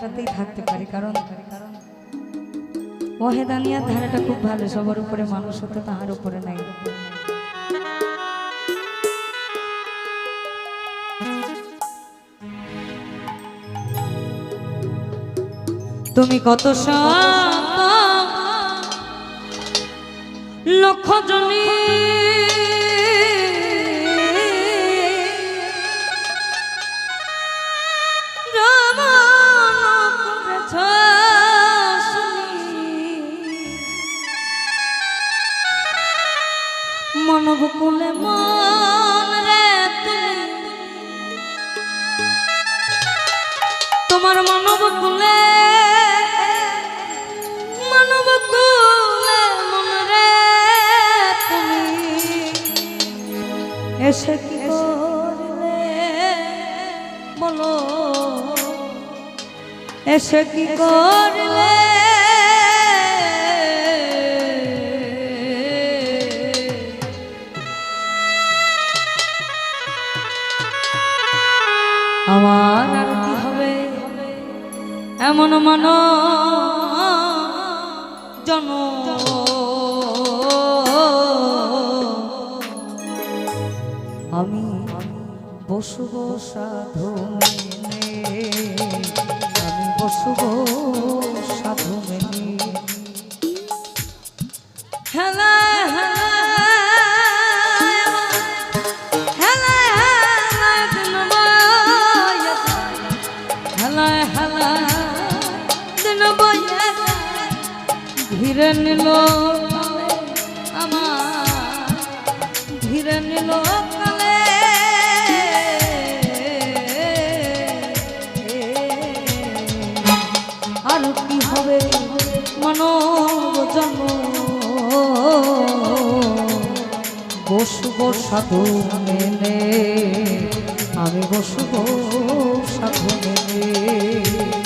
তাতেই থাকতে পারি, কারণ ওহেদানিয়ার ধারাটা খুব ভালো, সবার উপরে মানুষ হতে তাহার উপরে নাই। তুমি কত লক্ষ জনী তোমার মানবকুলে মানবকুলে মন রে তুমি। এসে কি করলে? বলো। এসে কি করলে? আমি বসব সাধু আমি বসব সাধু মেনে। হেলা ধীরে আমার ধীরে নিল। বসব সাধু মেনে। আমি বসব সাধু মেনে।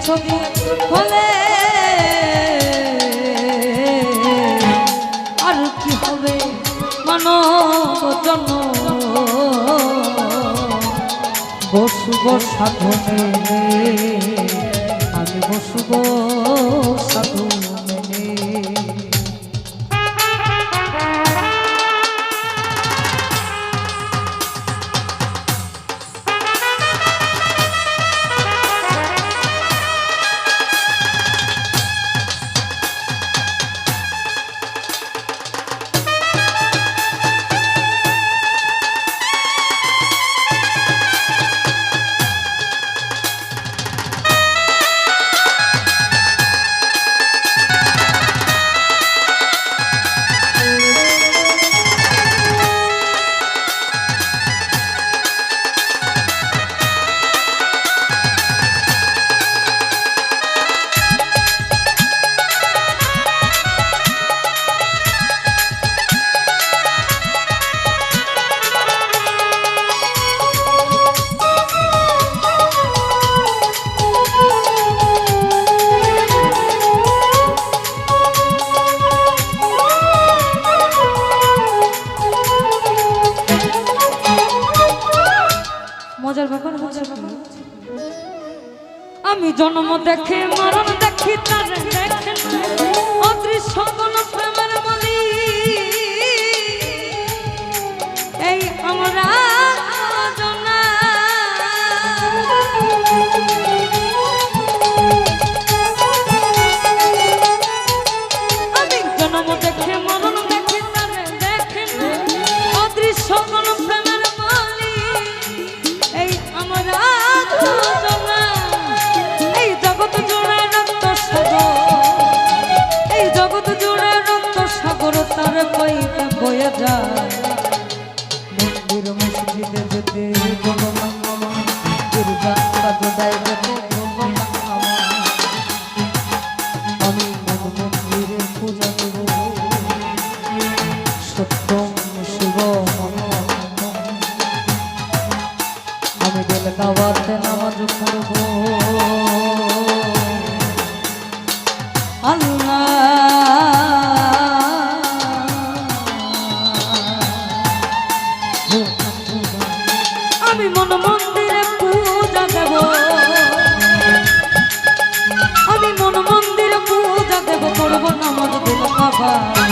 দিয়েছ হলে আর কি হবে মানব জন্ম বসুব সাধনে আমি বসুব দেখে মরণ দেব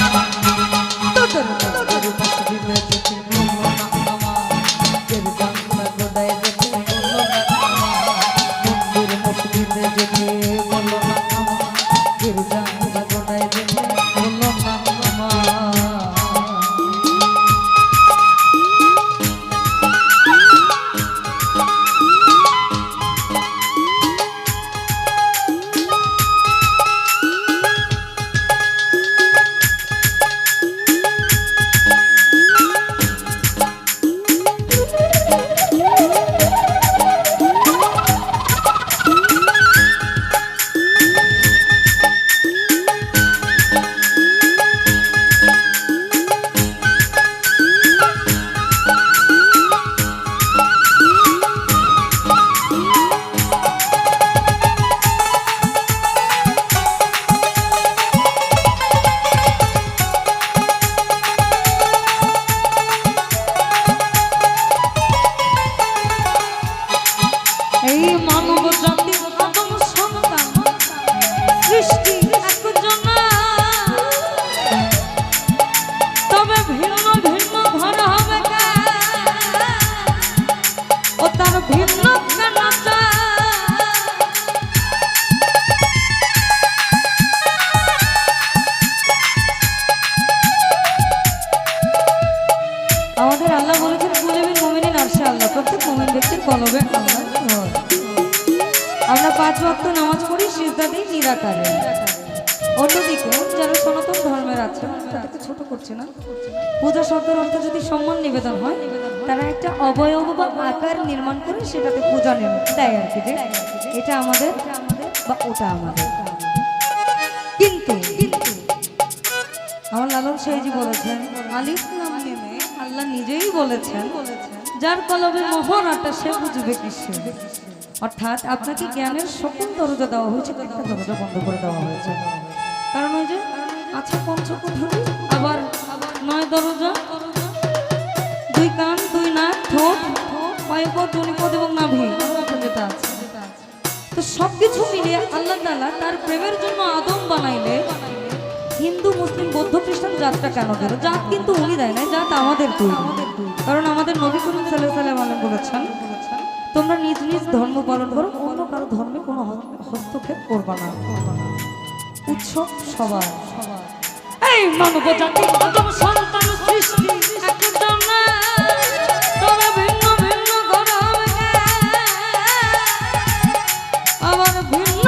আল্লাহ প্রত্যেক ব্যক্তির কলবে ঘর। আমরা পাঁচ ওয়াক্ত নামাজ পড়ি, সিজদা দিই, নিরাকারে। অন্যদিকে যারা সনাতন ধর্মের আছে, তাদেরকে ছোট করছে না। পূজা শব্দের অর্থ যদি সম্মান নিবেদন হয়, তারা একটা অবয়ব বা আকার নির্মাণ করে সেটাতে পূজা দেয় আর কি যে এটা আমাদের বা ওটা আমাদের। কিন্তু কিন্তু আমার লালন সাইজি বলেছেন, আলিফ নাম নেমে আল্লাহ নিজেই বলেছেন যার কলবে মোহর আটা, সে বুঝবে কিসে। অর্থাৎ আপনাকে জ্ঞানের সকল দরজা দেওয়া হয়েছে, একটা দরজা বন্ধ করে দেওয়া হয়েছে। কারণ ওই যে আছে পঞ্চকুঠুরি, আবার নয় দরজা। দুই কান, দুই নাক, ঠোঁট পায়পদ জনিপদ এবং নাভি। যেটা আছে তো সবকিছু মিলিয়ে আল্লাহ তাআলা তার প্রেমের জন্য আদম বানাইলে হিন্দু, মুসলিম, বৌদ্ধ, খ্রিস্টান জাতটা কেন দিল জাত কিন্তু উনি দেয় না জাত আমাদের তৈরি। কারণ আমাদের নবী করিম সাল্লাহ আলম বলেছেন তোমরা নিজ নিজ ধর্ম পালন করো অন্য কারও ধর্মে কোনো হস্তক্ষেপ করবা না। উৎসব সবার। এই মানব জাতি সন্তান সৃষ্টি একজনা, ভিন্ন